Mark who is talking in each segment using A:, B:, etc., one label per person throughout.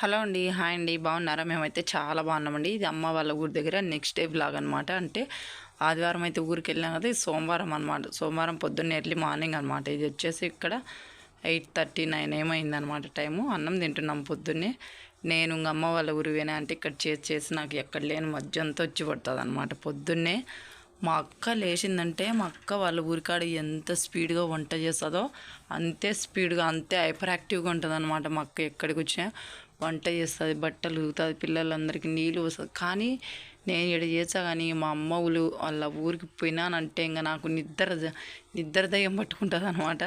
A: Hello అండి hi అండి బాగున్నారా? మేమైతే చాలా బాగున్నామండి. ఇది అమ్మ వాళ్ళ ఊరి దగ్గర నెక్స్ట్ డే బ్లాగ్ అనమాట అంటే ఆదివారం అయితే ఊరికి వెళ్ళాం కదా ఇది సోమవారం అనమాట సోమవారం పొద్దున్న ఎర్లీ మార్నింగ్ అనమాట ఇది వచ్చేసి ఇక్కడ ఎయిట్ థర్టీ నైన్ ఏమైందనమాట టైము. అన్నం తింటున్నాం పొద్దున్నే. నేను ఇంక అమ్మ వాళ్ళ ఊరు పోయినా అంటే ఇక్కడ చేసి చేసి నాకు ఎక్కడ లేని మధ్యంతో వచ్చి పడుతుంది అనమాట పొద్దున్నే మా అక్క లేచిందంటే మా అక్క వాళ్ళ ఊరికాడ ఎంత స్పీడ్గా వంట చేస్తుందో అంతే స్పీడ్గా అంతే హైపర్ యాక్టివ్గా ఉంటుంది అనమాట మా అక్క ఎక్కడికి వచ్చినా. వంట చేస్తుంది బట్టలు ఉతుకుతుంది పిల్లలందరికీ నీళ్ళు పోస్తుంది. కానీ నేను ఇక్కడ చేసా కానీ మా అమ్మ ఊళ్ళు వాళ్ళ ఊరికి పోయినానంటే ఇంకా నాకు నిద్ర నిద్ర దయ్యం పట్టుకుంటుంది అనమాట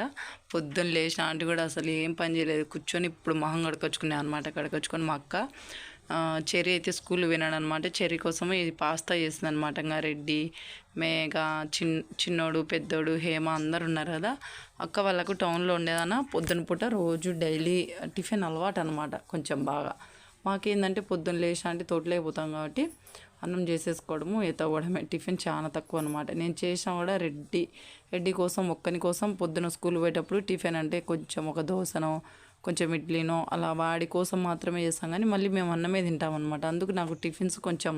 A: పొద్దున్న లేచిన ఆంటీ కూడా అసలు ఏం పని చేయలేదు. కూర్చొని ఇప్పుడు మొహం కడకొచ్చుకునే అనమాట కడకొచ్చుకొని మా అక్క చెర్రీ అయితే స్కూల్ వినాడు అనమాట చెర్రీ కోసం ఇది పాస్తా చేసింది అనమాట ఇంకా రెడ్డి మేఘ చిన్ చిన్నోడు పెద్దోడు హేమ అందరు ఉన్నారు కదా. అక్క వాళ్ళకు టౌన్లో ఉండేదన్న పొద్దున పూట రోజు డైలీ టిఫిన్ అలవాటు అనమాట కొంచెం బాగా. మాకేందంటే పొద్దున్న లేచి అంటే తోటలోకి పోతాం కాబట్టి అన్నం చేసేసుకోవడము ఎత్తవడమే టిఫిన్ చాలా తక్కువ అనమాట నేను చేసినా కూడా రెడ్డి రెడ్డి కోసం ఒక్కని కోసం పొద్దున స్కూల్ పోయేటప్పుడు టిఫిన్ అంటే కొంచెం ఒక దోశనో కొంచెం ఇడ్లీనో అలా వాడి కోసం మాత్రమే చేస్తాం. కానీ మళ్ళీ మేము అన్నమే తింటాం అనమాట అందుకు నాకు టిఫిన్స్ కొంచెం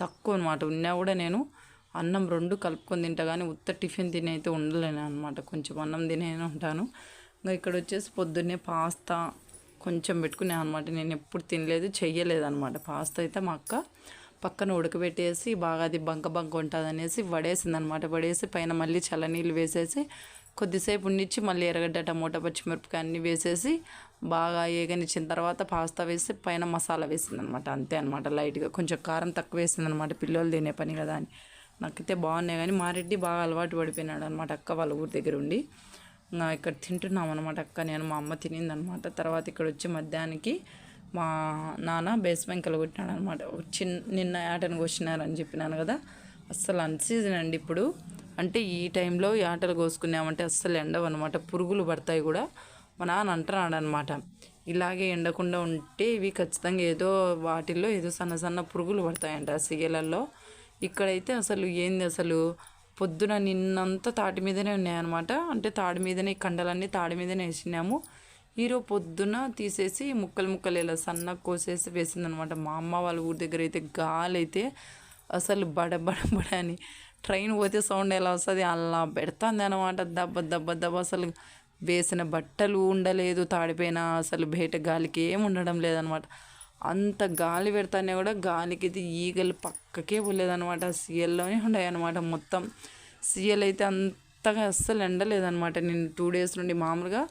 A: తక్కువ అనమాట ఉన్నా కూడా నేను అన్నం రెండు కలుపుకొని తింటా. కానీ ఉత్త టిఫిన్ తిని అయితే ఉండలేను అనమాట కొంచెం అన్నం తినే ఉంటాను. ఇంకా ఇక్కడ వచ్చేసి పొద్దున్నే పాస్తా కొంచెం పెట్టుకునే అనమాట నేను ఎప్పుడు తినలేదు చెయ్యలేదు అనమాట పాస్తా అయితే మా అక్క పక్కన ఉడకబెట్టేసి బాగా అది బంక బంక ఉంటుంది అనేసి వడేసింది అనమాట వడేసి పైన మళ్ళీ చల్లనీళ్ళు వేసేసి కొద్దిసేపు ఉండిచ్చి మళ్ళీ ఎర్రగడ్డ టమోటా పచ్చిమిరపకాయ అన్నీ వేసేసి బాగా ఏగనిచ్చిన తర్వాత పాస్తా వేసి పైన మసాలా వేసింది అనమాట అంతే అనమాట లైట్గా. కొంచెం కారం తక్కువ వేసింది అనమాట పిల్లలు తినే పని కదా అని. నాకైతే బాగున్నాయి కానీ మా రెడ్డి బాగా అలవాటు పడిపోయినాడు అనమాట అక్క వాళ్ళ ఊరి దగ్గర ఉండి. ఇక్కడ తింటున్నాం అనమాట అక్క. నేను మా అమ్మ తినిందనమాట. తర్వాత ఇక్కడ వచ్చి మధ్యాహ్నానికి మా నాన్న బేస్మెంకలు కొట్టినాడు అనమాట చిన్న నిన్న ఆటను కోసినారని చెప్పినాను కదా. అస్సలు అన్సీజన్ అండి ఇప్పుడు. అంటే ఈ టైంలో ఈ ఆటలు కోసుకున్నామంటే అస్సలు ఎండవన్నమాట. పురుగులు పడతాయి కూడా. మా నాన్న అంటున్నాడు అనమాట ఇలాగే ఎండకుండా ఉంటే ఇవి ఖచ్చితంగా ఏదో వాటిల్లో ఏదో సన్న సన్న పురుగులు పడతాయంట ఆ ఇక్కడైతే అసలు ఏంది అసలు? పొద్దున నిన్నంతా తాటి మీదనే ఉన్నాయన్నమాట. అంటే తాడి మీదనే కండలన్నీ తాడి మీదనే వేసినాము. ఈరోజు పొద్దున తీసేసి ముక్కలు ముక్కలు ఇలా సన్నగా కోసేసి వేసిందనమాట. మా అమ్మ వాళ్ళ ఊరి దగ్గర అయితే గాలి అయితే అసలు బడ బడ బడ అని. ట్రైన్ పోతే సౌండ్ ఎలా వస్తుంది? అలా పెడుతుంది అనమాట దెబ్బ దెబ్బ దెబ్బ అసలు వేసిన బట్టలు ఉండలేదు తాడిపోయిన అసలు బయట గాలికి ఏం ఉండడం లేదనమాట. అంత గాలి పెడతానే కూడా గాలికి ఈగలు పక్కకే పోలేదనమాట. సీఎల్లోనే ఉన్నాయన్నమాట మొత్తం. సీఎల్ అయితే అంతగా అస్సలు ఎండలేదనమాట. నేను టూ డేస్ నుండి మామూలుగా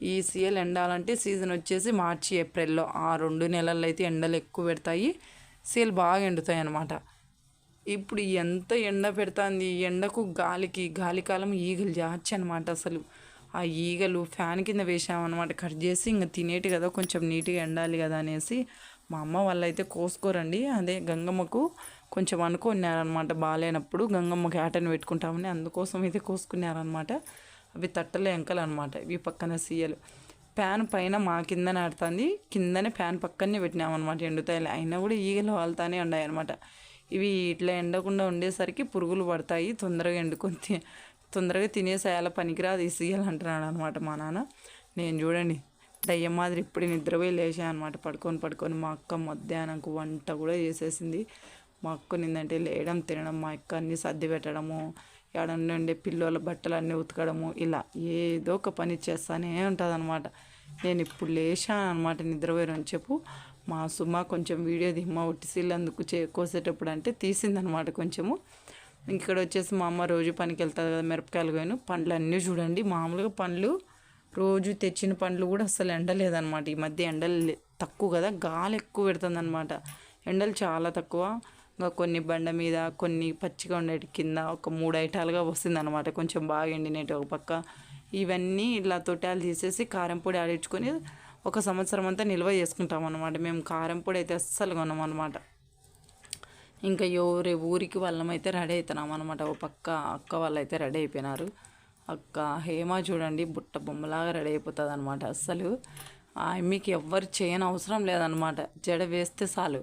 A: ఈ సీఎల్ ఎండాలంటే సీజన్ వచ్చేసి మార్చి ఏప్రిల్లో. ఆ రెండు నెలల్లో అయితే ఎండలు ఎక్కువ పెడతాయి. సీఎల్ బాగా ఎండుతాయి అన్నమాట. ఇప్పుడు ఎంత ఎండ పెడుతుంది? ఎండకు గాలికి గాలికాలం ఈగలు జాచి అనమాట అసలు. ఆ ఈగలు ఫ్యాన్ కింద వేసామన్నమాట కట్ చేసి ఇంకా తినేటి కదా కొంచెం నీట్గా ఎండాలి కదా అనేసి మా అమ్మ వాళ్ళు అయితే కోసుకోరండి. అదే గంగమ్మకు కొంచెం అనుకున్నారనమాట బాగాలేనప్పుడు గంగమ్మకి ఆటను పెట్టుకుంటామని అందుకోసం అయితే కోసుకున్నారనమాట అవి తట్టలు ఎంకలు అనమాట ఇవి పక్కన సీయలు. ప్యాన్ పైన మా కిందనే నాడుతుంది కిందనే ప్యాన్ పక్కనే పెట్టినామన్నమాట ఎండుతాయి అయినా కూడా ఈగలు వాళ్తానే ఉన్నాయి అనమాట ఇవి ఇట్లా ఎండకుండా ఉండేసరికి పురుగులు పడతాయి. తొందరగా ఎండుకొని తి- తొందరగా తినేసేయాల పనికిరాదు ఈ సీయలు అంటున్నాడు అనమాట మా నాన్న. నేను చూడండి. దయ్యం మాదిరి ఇప్పుడు నిద్రపోయి లేచా అనమాట పడుకొని పడుకొని మా అక్క మధ్యాహ్నంకు వంట కూడా చేసేసింది. మా అక్క నిందంటే లేయడం తినడం మా అక్క అన్ని సర్ది పెట్టడము ఏడన్నా ఉండే పిల్లల బట్టలు అన్నీ ఉతకడము ఇలా ఏదో ఒక పని చేస్తానే ఉంటుంది నేను ఇప్పుడు లేచాను అనమాట నిద్రపోయాను చెప్పు. మా సుమ కొంచెం వీడియో దిమ్మ ఒట్టిసీళ్ళు చే కోసేటప్పుడు అంటే తీసిందనమాట కొంచెము. ఇక్కడ వచ్చేసి మా అమ్మ రోజు పనికి వెళ్తుంది కదా మిరపకాయలు పోయిన పండ్లు అన్నీ చూడండి మామూలుగా పండ్లు రోజు తెచ్చిన పండ్లు కూడా అసలు ఎండలేదన్నమాట. ఈ మధ్య ఎండలు తక్కువ కదా గాలి ఎక్కువ పెడుతుంది అనమాట ఎండలు చాలా తక్కువ. ఇంకా కొన్ని బండ మీద కొన్ని పచ్చిగా ఉండేటి కింద ఒక మూడు ఐటాలుగా వస్తుంది అనమాట కొంచెం బాగా ఎండినట్టు ఒక పక్క. ఇవన్నీ ఇలా తొట్టాలు తీసేసి కారం పొడి ఆడించుకొని ఒక సంవత్సరం అంతా నిల్వ చేసుకుంటాం అనమాట మేము కారం పొడి అయితే అస్సలు కొనం అనమాట ఇంకా ఎవరి ఊరికి వాళ్ళమైతే రెడీ అవుతున్నాం అనమాట ఓ పక్క అక్క వాళ్ళు అయితే రెడీ అయిపోయినారు. అక్క హేమ చూడండి బుట్ట బొమ్మలాగా రెడీ అయిపోతుంది అనమాట అస్సలు మీకు ఎవ్వరు చేయని అవసరం లేదనమాట జడ వేస్తే చాలు.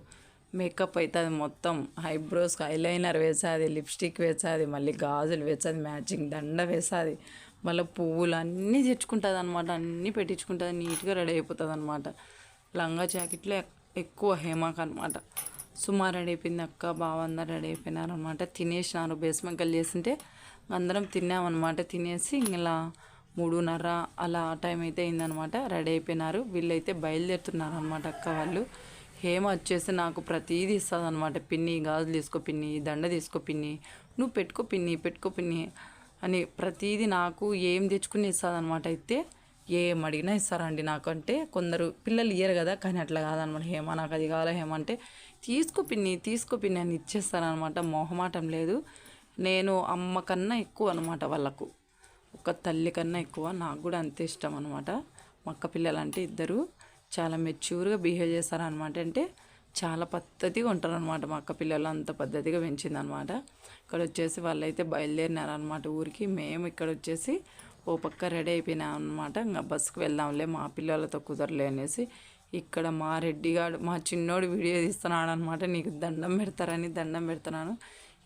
A: మేకప్ అవుతుంది మొత్తం. ఐబ్రోస్ ఐలైనర్ వేసేది లిప్స్టిక్ వేసేది మళ్ళీ గాజులు వేసేది మ్యాచింగ్ దండ వేసేది. మళ్ళీ పువ్వులు అన్నీ తెచ్చుకుంటుంది అనమాట అన్నీ పెట్టించుకుంటుంది నీట్గా రెడీ అయిపోతుంది అనమాట లంగా జాకెట్లో ఎక్కువ హేమాక్ అనమాట సుమా రెడీ అయిపోయింది అక్క బావ అందరు రెడీ అయిపోయినారనమాట తినేసినారు బేస్మెంకలు చేసింటే అందరం తిన్నామన్నమాట. తినేసి ఇలా మూడున్నర అలా టైం అయితే అయిందనమాట రెడీ అయిపోయినారు. వీళ్ళైతే బయలుదేరుతున్నారు అనమాట అక్క వాళ్ళు. హేమ వచ్చేసి నాకు ప్రతీది ఇస్తుంది అనమాట పిన్ని గాజులు తీసుకో పిన్ని దండ తీసుకో పిన్ని నువ్వు పెట్టుకో పిన్ని పెట్టుకో పిన్ని అని ప్రతీది నాకు ఏం తెచ్చుకుని ఇస్తుంది అనమాట అయితే ఏం అడిగినా ఇస్తారండి నాకు. అంటే కొందరు పిల్లలు ఇయ్యరు కదా కానీ అట్లా కాదనమాట హేమ. నాకు అది కావాలా హేమ అంటే తీసుకో పిన్ని తీసుకో పిన్ని అని ఇచ్చేస్తారనమాట మొహమాటం లేదు. నేను అమ్మ కన్నా ఎక్కువ అనమాట వాళ్ళకు. ఒక తల్లి కన్నా ఎక్కువ. నాకు కూడా అంతే ఇష్టం అనమాట మా అక్క పిల్లలు అంటే ఇద్దరు. చాలా మెచ్యూర్గా బిహేవ్ చేస్తారనమాట. అంటే చాలా పద్ధతిగా ఉంటారనమాట మా అక్క పిల్లలు అంత పద్ధతిగా పెంచిందనమాట. ఇక్కడ వచ్చేసి వాళ్ళైతే బయలుదేరినారనమాట ఊరికి. మేము ఇక్కడ వచ్చేసి ఓ పక్క రెడీ అయిపోయినాం అనమాట ఇంకా బస్సుకు వెళ్దాంలే మా పిల్లలతో కుదరలే అనేసి ఇక్కడ మా రెడ్డిగాడు మా చిన్నోడు వీడియో తీస్తున్నాడు అనమాట నీకు దండం పెడతారని దండం పెడుతున్నాను.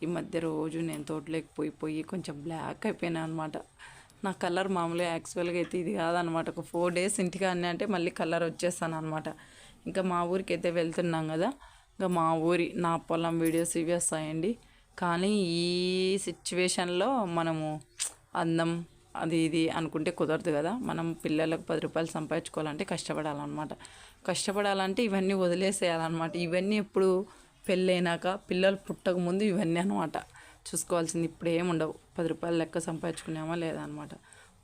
A: ఈ మధ్య రోజు నేను తోటలోకి పోయి పోయి కొంచెం బ్లాక్ అయిపోయినా అనమాట. నా కలర్ మామూలుగా యాక్చువల్గా అయితే ఇది కాదనమాట. ఒక ఫోర్ డేస్ ఇంటికి అన్నీ అంటే మళ్ళీ కలర్ వచ్చేస్తాను అనమాట ఇంకా మా ఊరికి అయితే వెళ్తున్నాం కదా ఇంకా మా ఊరి నా పొలం వీడియోస్ ఇవి వస్తాయండి. కానీ ఈ సిచ్యువేషన్లో మనము అందం అది ఇది అనుకుంటే కుదరదు కదా. మనం పిల్లలకు పది రూపాయలు సంపాదించుకోవాలంటే కష్టపడాలన్నమాట. కష్టపడాలంటే ఇవన్నీ వదిలేసేయాలన్నమాట. ఇవన్నీ ఎప్పుడు పెళ్ళైనాక పిల్లలు పుట్టక ముందు ఇవన్నీ అనమాట చూసుకోవాల్సింది ఇప్పుడు ఏమి ఉండవు. పది రూపాయలు లెక్క సంపాదించుకున్నామా లేదా అనమాట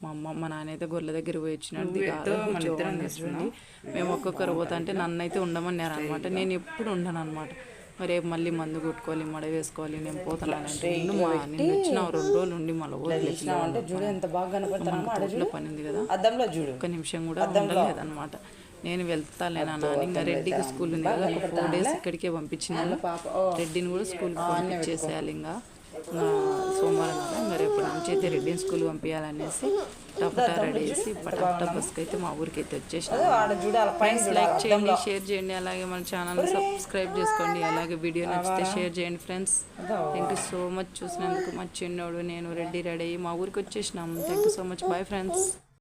A: మా అమ్మ మా నాన్న అయితే గొర్రెల దగ్గర పోయి వచ్చినట్టు చూడండి మేము ఒక్కొక్కరు పోతా అంటే నన్ను అయితే ఉండమన్నారు అనమాట నేను ఎప్పుడు ఉండను అనమాట మరి రేపు మళ్ళీ మందు కొట్టుకోవాలి మడ వేసుకోవాలి నేను పోతున్నాను అంటే మా నేను వచ్చిన రెండు రోజులు ఉండి మళ్ళీ
B: చూడు ఎంత బాగా
A: పని ఉంది కదా.
B: అద్దంలో చూడు.
A: ఒక్క నిమిషం కూడా ఉండలేదన్నమాట నేను వెళ్తాలేనా నాన్న? ఇంకా రెడ్డికి స్కూల్ ఉంది కదా. ఒక ఫోర్ డేస్ ఇక్కడికే పంపించినాను. రెడ్డిని కూడా స్కూల్కి పంపించేసేయాలి ఇంకా. సోమవారం కదా. ఇంకా రేపు నుంచి అయితే రెడ్డిని స్కూల్ పంపించాలనేసి టపటా రెడీ చేసి పటాపటా బస్కి అయితే మా ఊరికి అయితే ప్లీజ్ లైక్ చేయండి షేర్ చేయండి అలాగే మన ఛానల్ సబ్స్క్రైబ్ చేసుకోండి అలాగే వీడియో నచ్చితే షేర్ చేయండి friends. Thank you so much చూసినందుకు మా చిన్నోడు నేను రెడ్డి రెడీ అయ్యి మా ఊరికి వచ్చేసినాం. Thank you so much bye friends